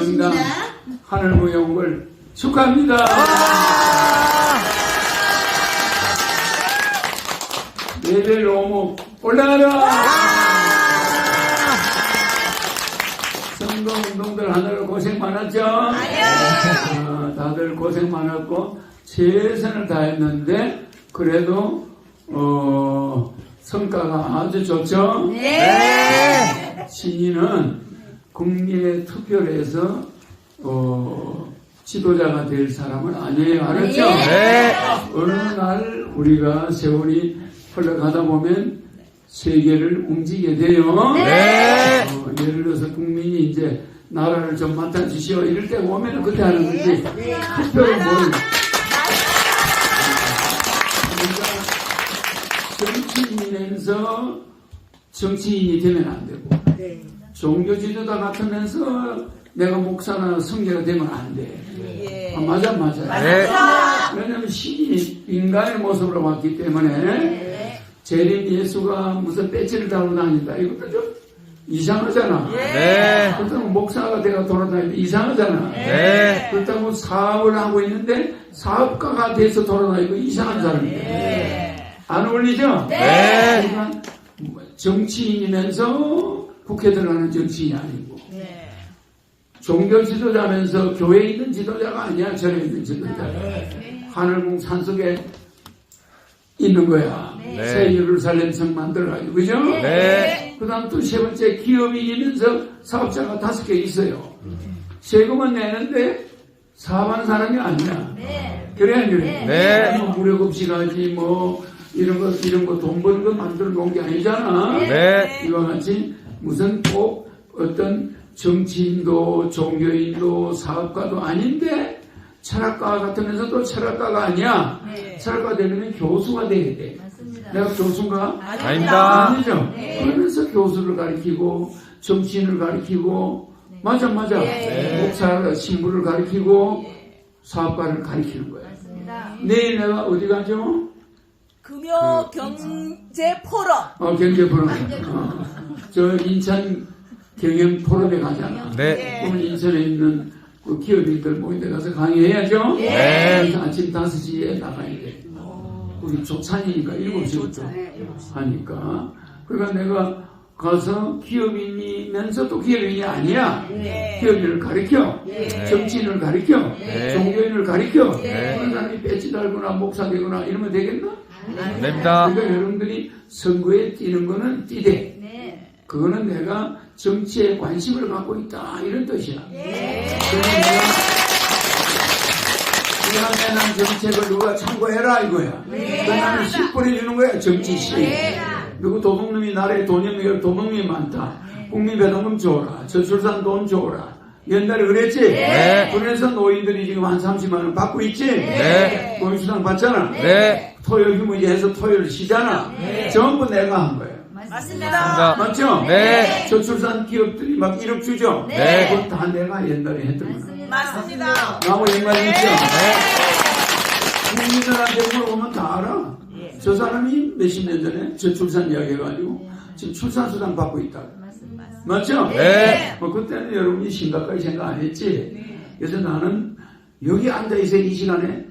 명당 하늘무 영을 축하합니다. 레벨 오목 올라가라! 선거운동들 하느라 고생 많았죠? 아, 다들 고생 많았고 최선을 다했는데 그래도 어, 성과가 아주 좋죠? 네. 신인은 국민의 투표를 해서 어, 지도자가 될 사람은 아니에요. 알았죠? 네. 어느 날 우리가 세월이 흘러가다 보면 세계를 움직이게 돼요. 네. 어, 예를 들어서 국민이 이제 나라를 좀 맡아주시오 이럴 때가 오면 그때 하는 거지. 투표를 뭘. 그러니까 정치인이면서 정치인이 되면 안 되고 종교 지도자 같으면서 내가 목사나 성계가 되면 안 돼. 아, 맞아 맞아. 네. 왜냐하면 신이 인간의 모습으로 왔기 때문에 재림 예수가 무슨 배지를 달고 다닌다. 이것도 좀 이상하잖아. 네. 그렇다고 목사가 내가 돌아다니는데 이상하잖아. 네. 그렇다고 사업을 하고 있는데 사업가가 돼서 돌아다니고 이상한 사람이야. 안 어울리죠? 네. 정치인이면서 국회 들어가는 정치인이 아니고 종교 지도자면서 교회에 있는 지도자가 아니야 절에 있는 지도자가 하늘궁 산속에 있는 거야 네. 새 예루살렘 성 만들어가지고 그죠? 네. 그 다음 또 세 번째 기업인이면서 사업자가 다섯 개 있어요 세금은 내는데 사업하는 사람이 아니야 그래 안 그래? 네. 뭐 무료급식하지 뭐 이런 거 이런 거 돈 버는 거 만들어 놓은 게 아니잖아 네. 이와 같이 무슨 꼭 어떤 정치인도 종교인도 사업가도 아닌데 철학가 같으면서도 철학가가 아니야. 철학가 되려면 교수가 돼야 돼. 내가 교수인가? 아닙니다. 아니죠. 그러면서 교수를 가르치고 정치인을 가르치고 맞아 맞아. 목사 신부를 가르치고 사업가를 가르치는 거야. 내일 내가 어디 가죠? 금요 경제 포럼 어, 경제 포럼. 어, 저 인천 경영 포럼에 가잖아. 네. 그러면 인천에 있는 그 기업인들 모인 데 가서 강의해야죠? 네. 그래서 아침 5시에 나가야 돼. 우리 조찬이니까 7시부터 하니까. 그러니까 내가 가서 기업인이면서도 기업인이 아니야. 기업인을 가르쳐. 정치인을 가르쳐. 네. 종교인을 가르쳐. 네. 그런 사람이 배지 달거나 목사 되거나 이러면 되겠나? 됩니다. 그러니까 여러분들이 선거에 뛰는 거는 뛰되 그거는 내가 정치에 관심을 갖고 있다 이런 뜻이야. 그래서 내가 이하면한 정책을 누가 참고해라 이거야. 그 나는 씩 뿌려주는 거야 정치 씨. 누구 도둑놈이 나라에 돈이 도둑놈이 많다. 국민배당금 줘라. 저출산 돈 줘라. 옛날에 그랬지? 네. 그래서 노인들이 지금 한 30만 원 받고 있지? 네. 공수당 받잖아. 네. 토요일 휴무제 해서 토요일 쉬잖아. 전부 내가 한 거예요. 맞습니다. 맞죠? 네. 저출산 기업들이 막 1억 주죠? 네. 그거 다 내가 옛날에 했던 거야. 맞습니다. 나하고 연관이 있죠? 네. 국민들한테 물어보면 다 알아. 저 사람이 몇십 년 전에 저출산 이야기 해가지고 지금 출산수당 받고 있다. 맞죠? 네. 뭐 그때는 여러분이 심각하게 생각 안 했지? 그래서 나는 여기 앉아있어 이 시간에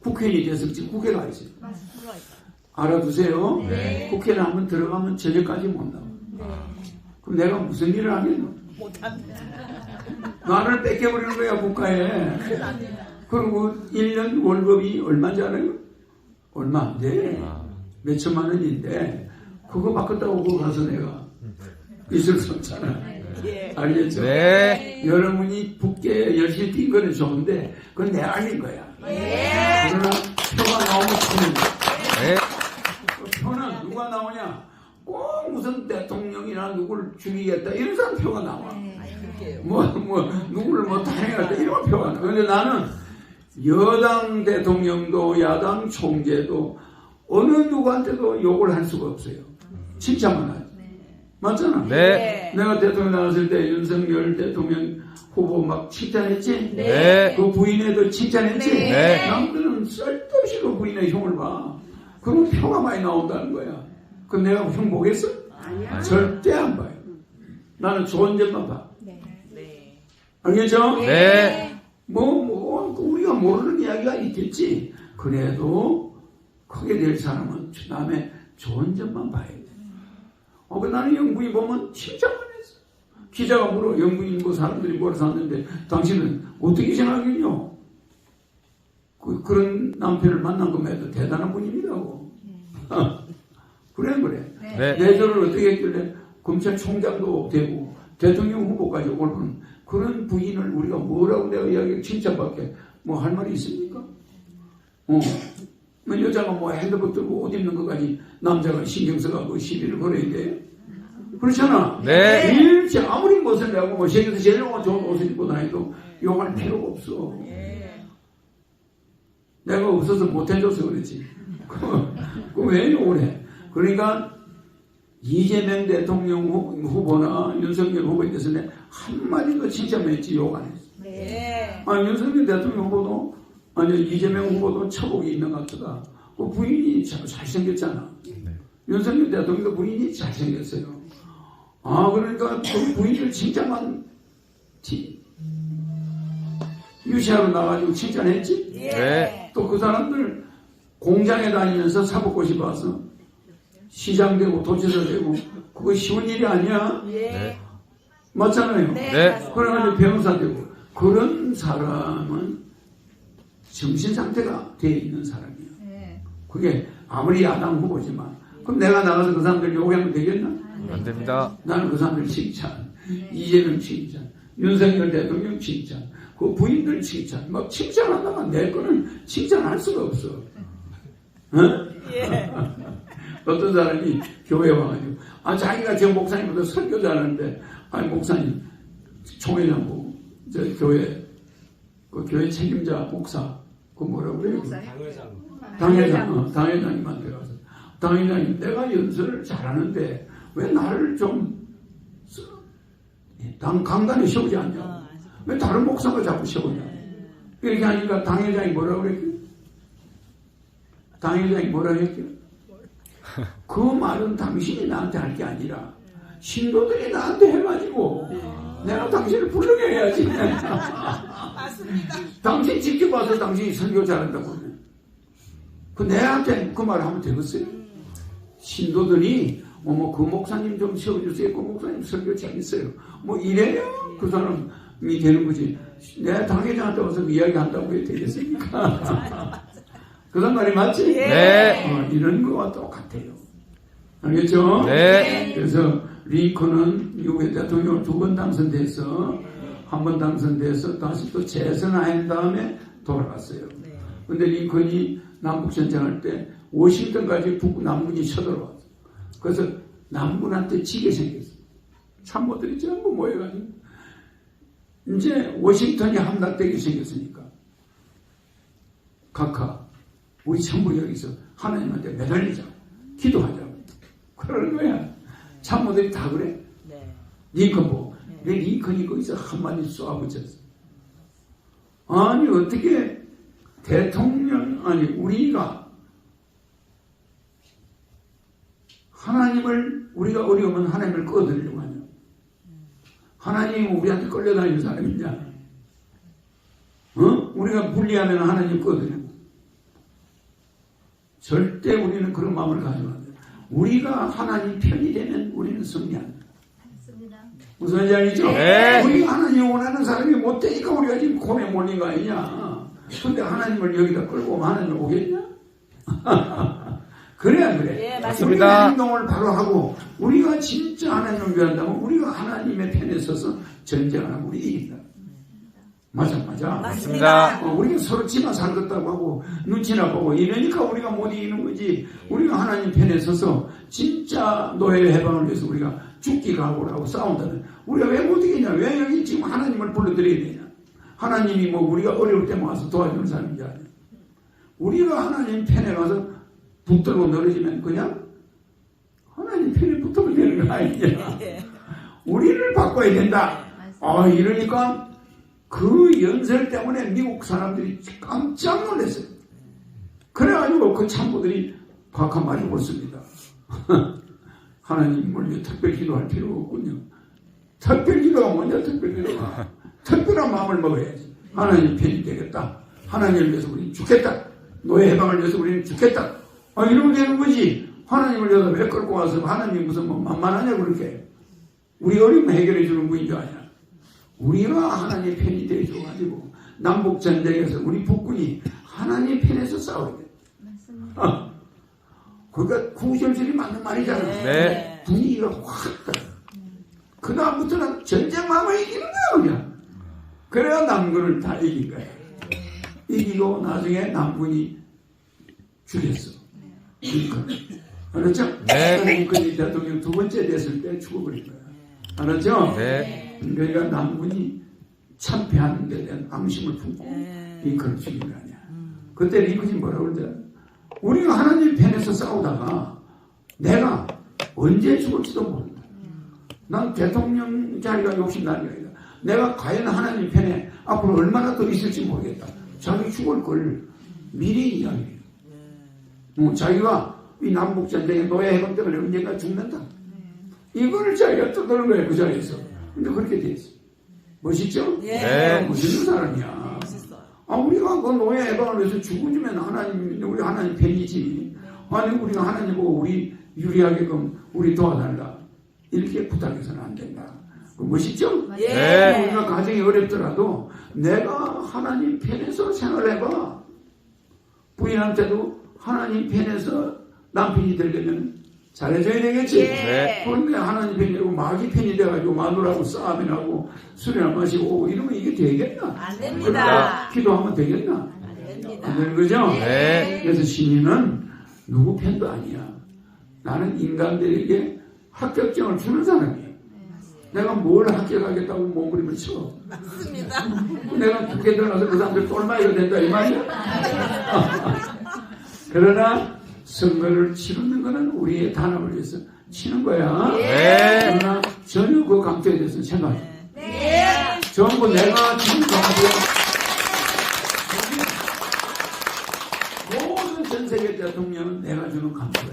국회의원이 돼서 지금 국회 가 있어요. 알아두세요. 국회는 한번 들어가면 저녁까지 못 나와. 그럼 내가 무슨 일을 하겠노? 나를 뺏겨버리는 거야, 국가에. 그리고 1년 월급이 얼마인지 알아요? 얼마 안 돼. 몇 천만 원인데, 그거 바꿨다고 그거 가서 내가 있을 수 없잖아. 알겠죠? 네. 여러분이 붙게 열심히 뛴 거는 좋은데, 그건 내 알린 거야. 그러나 표가 나오면 치는 거야. 네. 나오냐? 꼭 무슨 대통령이나 누구를 죽이겠다 이런 사람 표가 나와. 뭐, 뭐, 누구를 뭐 탄핵하겠다 이런 표가 나와. 근데 나는 여당 대통령도 야당 총재도 어느 누구한테도 욕을 할 수가 없어요. 칭찬만 하지. 맞잖아. 네. 내가 대통령 나왔을 때 윤석열 대통령 후보 막 칭찬했지? 네. 그 부인애도 칭찬했지? 네. 남들은 쓸데없이 그 부인의 흉을 봐. 그럼 표가 많이 나온다는 거야. 그럼 내가 흉 보겠어? 절대 안 봐요. 나는 좋은 점만 봐. 알겠죠? 네. 뭐, 뭐, 우리가 모르는 이야기가 있겠지. 그래도 크게 될 사람은 남의 좋은 점만 봐야 돼. 어, 그 나는 영부인 보면 칭찬만 했어. 기자가 물어, 영부인 뭐 사람들이 뭐라 샀는데 당신은 어떻게 생각했냐? 그, 그런 남편을 만난 것만 도 대단한 분입니다고. 네. 내조를 어떻게 했길래 검찰총장도 되고 대통령 후보까지 오르는 그런 부인을 우리가 뭐라고 내가 이야기 칭찬밖에 뭐 할 말이 있습니까? 어. 뭐 여자가 뭐 핸드폰 들고 옷 입는 것까지 남자가 신경 써가고 시비를 걸어야 돼. 그렇잖아. 네. 일체 아무리 멋을 내고 뭐 세계에서 제일 좋은 옷을 입고 다녀도 욕할 필요가 없어. 내가 없어서 못해줘서 그렇지. 그왜 욕을 해? 그러니까 이재명 대통령 후- 후보나 윤석열 후보에 대해서는 한마디도 칭찬했지 욕 안 했어. 네. 아, 윤석열 대통령 후보도 아니 이재명 후보도 처복이 있는 것 같다. 그 부인이 잘, 잘생겼잖아. 윤석열 대통령도 부인이 잘생겼어요. 아 그러니까 그 부인을 칭찬만 치- 유시하러 나가지고 칭찬했지. 네. 또 그 사람들 공장에 다니면서 사법고시 봐서 시장 되고 도지사 되고 그거 쉬운 일이 아니야. 네. 맞잖아요. 네. 그래가지고 변호사 되고 그런 사람은 정신 상태가 돼 있는 사람이야. 그게 아무리 야당 후보지만 그럼 내가 나가서 그 사람들 욕하면 되겠나? 안 됩니다. 나는 그 사람들 칭찬, 이재명 칭찬, 윤석열 대통령 칭찬, 그 부인들 칭찬, 막 칭찬한다면 내 거는 칭찬할 수가 없어. 어? 어떤 사람이 교회 와가지고, 아, 자기가 저 목사님보다 설교 잘하는데, 아니, 목사님, 총회장 보고, 저 교회, 그 교회 책임자 목사, 그 뭐라고 그래요? 당회장, 어, 당회장님한테 가서, 당회장님, 내가 연설을 잘하는데, 왜 나를 좀, 써- 당, 강단에 세우지 않냐고. 왜 다른 목사가 자꾸 세우냐. 이렇게 하니까 당회장이 뭐라고 그랬죠? 당회장이 뭐라 했죠? 그 말은 당신이 나한테 할 게 아니라 신도들이 나한테 해가지고 내가 당신을 불러게 해야지. 맞습니다. 당신 직접 와서 당신이 설교 잘한다고 하면 그 내한테 그 말 하면 되겠어요? 신도들이 어머 그 목사님 좀 세워주세요. 그 목사님 설교 재밌어요. 뭐 이래야 그 사람이 되는 거지. 내 당회장한테 와서 그 이야기한다고 해도 되겠습니까? 그런 말이 맞지? 네. 어, 이런 거와 똑같아요. 알겠죠? 네. 그래서 링컨은 미국의 대통령을 두번 당선돼서 한 번 당선돼서 다시 또 재선한 다음에 돌아갔어요. 근데 링컨이 남북 전쟁할 때 워싱턴까지 북 남군이 쳐들어왔어. 그래서 남군한테 지게 생겼어. 참모들이 전부 모여가지고 이제 워싱턴이 함락되게 생겼으니까 각하 우리 전부 여기서 하나님한테 매달리자고 기도하자고 그러는 거야. 참모들이 다 그래. 네. 링컨 보고 내 링컨이 거기서 한마디 쏘아붙였어. 아니 어떻게 대통령 아니 우리가 하나님을 우리가 어려우면 하나님을 꺼드리려고 하냐? 하나님이 우리한테 끌려다니는 사람이냐? 어? 우리가 불리하면 하나님 꺼드리고 절대 우리는 그런 마음을 가지면 안 돼. 우리가 하나님 편이 되면 우리는 승리한다. 무슨 말인지 알겠죠? 네. 우리가 하나님 원하는 사람이 못 되니까 우리가 지금 곤에 몰린 거 아니냐? 근데 하나님을 여기다 끌고 오면 하나님 오겠냐? 그래 안 그래? 예, 맞습니다. 우리가 행동을 바로 하고 우리가 진짜 하나님을 위한다면 우리가 하나님의 편에 서서 전쟁을 하고 우리 이긴다. 맞아 맞아. 맞습니다. 어, 우리가 서로 지만 살겠다고 하고 눈치나 보고 이러니까 우리가 못 이기는 거지. 우리가 하나님 편에 서서 진짜 노예 해방을 위해서 우리가 죽기 각오하고 싸운다면 우리가 왜 못 이기냐? 왜 여기 지금 하나님을 불러드려야 되냐? 하나님이 뭐 우리가 어려울 때만 와서 도와주는 사람인지 아니야. 우리가 하나님 편에 가서 붙들고 늘어지면 그냥 하나님 편에 붙으면 되는 거 아니냐? 우리를 바꿔야 된다. 아 이러니까 그 연설 때문에 미국 사람들이 깜짝 놀랐어요. 그래가지고 그 참모들이 박한 말이 옳습니다. 하나님을 위해 특별 기도할 필요가 없군요. 특별 기도가 뭐냐, 특별 기도가. 특별한 마음을 먹어야지. 하나님 편이 되겠다. 하나님을 위해서 우리는 죽겠다. 노예 해방을 위해서 우리는 죽겠다. 아, 이러면 되는 거지. 하나님을 여기다 왜 끌고 와서 하나님 무슨 뭐 만만하냐 그렇게. 우리 어려움 해결해 주는 분인 줄 아냐. 우리가 하나님 편이 되어줘가지고 남북 전쟁에서 우리 북군이 하나님 편에서 싸워야 돼. 아, 그러니까 구절절이 맞는 말이잖아. 네. 분위기가 확 달라. 그 다음부터는 전쟁 마음을 이기는 거야 그냥. 그래야 남군을 다 이긴 거야. 이기고 나중에 남군이 죽였어. 링컨. 알았죠? 네. 링컨이 대통령 두 번째 됐을 때 죽어버린 거야. 알았죠? 네. 그러니까 남군이 참패하는 데 대한 앙심을 품고 링컨을 죽인 거 아니야. 그때 링컨이 뭐라고 그러더라? 우리가 하나님 편에서 싸우다가 내가 언제 죽을지도 모른다. 난 대통령 자리가 욕심나는 게 아니라 내가 과연 하나님 편에 앞으로 얼마나 더 있을지 모르겠다. 자기 죽을 걸 미리 이야기해요. 어, 자기가 이 남북전쟁에 노예 해방 때문에 언젠가 죽는다. 이거를 자기가 떠드는 거예요, 그 자리에서. 근데 그렇게 됐어. 멋있죠? 네. 멋있는 사람이야. 아, 우리가 그 노예 해방을 위해서 죽어주면 하나님, 우리 하나님 편이지. 아니, 우리가 하나님 보고 우리 유리하게끔 우리 도와달라. 이렇게 부탁해서는 안 된다. 그 멋있죠? 네. 우리가 가정이 어렵더라도 내가 하나님 편에서 생활해봐. 부인한테도 하나님 편에서 남편이 되려면 잘해줘야 되겠지. 네. 그런데 하나님 편이 되고 마귀 편이 돼가지고 마누라하고 싸움이 나고 술이나 마시고 이러면 이게 되겠나? 안 그러니까 됩니다. 기도하면 되겠나? 안 됩니다. 안 되는 거죠? 네. 그래서 신인은 누구 편도 아니야. 나는 인간들에게 합격증을 주는 사람이에요. 내가 뭘 합격하겠다고 몸부림을 쳐. 맞습니다. 내가 국회 들어가서 그 사람들 똘마이가 된다 이 말이야. 그러나 선거를 치르는 거는 우리의 단합을 위해서 치는 거야. 네. 그러나 전혀 그 강조에 대해서 생각해. 네. 전부 내가 지금 가지고 모든 전 세계 대통령은 내가 주는 감사야.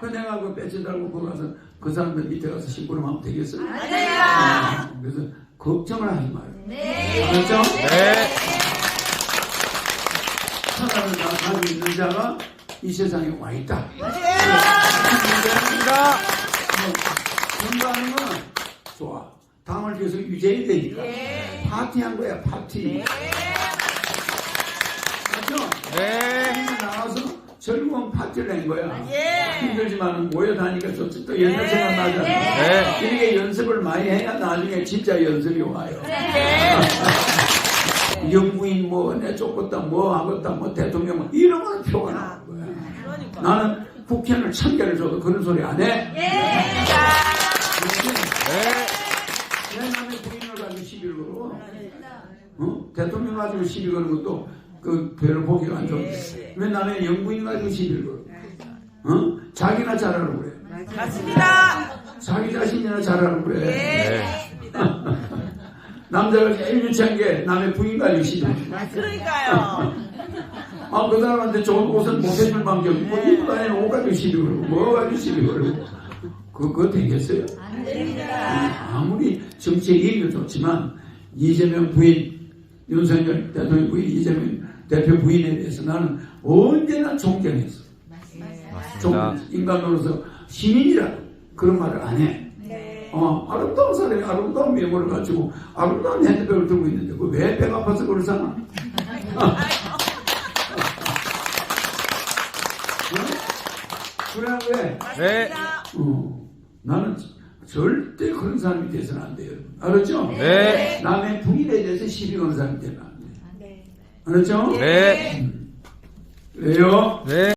그 내가 그 배치 달고 거기 가서 그 사람들 밑에 가서 심부름하면 되겠어요? 안 됩니다. 그래서 걱정을 하지 마요. 네. 그렇죠? 네. 다 가지고 있는 자가 이 세상에 와 있다. 감사합니다. 공부하는 건 좋아. 당을 계속 유지해야 되니까. 파티한 거야, 파티. 맞죠? 네. 나와서 즐거운 파티를 낸 거야. 예. 힘들지만 모여 다니까 좋지. 또 옛날 생각나잖아. 네. 이렇게 연습을 많이 해야 나중에 진짜 연습이 와요. 영부인 뭐, 내 쫓겼다, 뭐 하겠다, 뭐 대통령 뭐, 이런 거는 표가 나오는 거야. 그러니까. 나는 국회의원을 천 개를 줘도 그런 소리 안 해. 네. 내 남의 부인을 가지고 시비를 걸어. 어? 대통령 가지고 시비 거는 것도 그 별로 보기가 안 좋은데. 왜 남의 영부인 가지고 시비를 걸어? 어? 자기나 잘하라고 그래. 맞습니다. 자기 자신이나 잘하라고 그래. 네. 남자가 제일 유치한 게 남의 부인 가지고 시비를 걸어. 그러니까요. 아, 그 사람한테 좋은 옷은 못 해줄 방법. 뭐, 입고 다니는 옷 가지고 시비 걸고, 뭐 가지고 시비 걸고. 그거 되겠어요? 안 됩니다. 아무리 정치의 이익은 좋지만, 이재명 부인, 윤석열 대통령 부인, 이재명 대표 부인에 대해서 나는 언제나 존경했어. 맞습니다. 존경했어. 인간으로서 시민이라고 그런 말을 안 해. 네. 어, 아름다운 사람이 아름다운 미모를 가지고 아름다운 핸드백을 들고 있는데, 그왜 배가 아파서 그러잖아? 그래, 왜? 네. 어, 나는 절대 그런 사람이 돼서는 안 돼요. 알았죠? 네. 남의 부인에 대해서 시비 거는 사람이 되면 안 돼. 네. 알았죠? 네. 왜요? 네.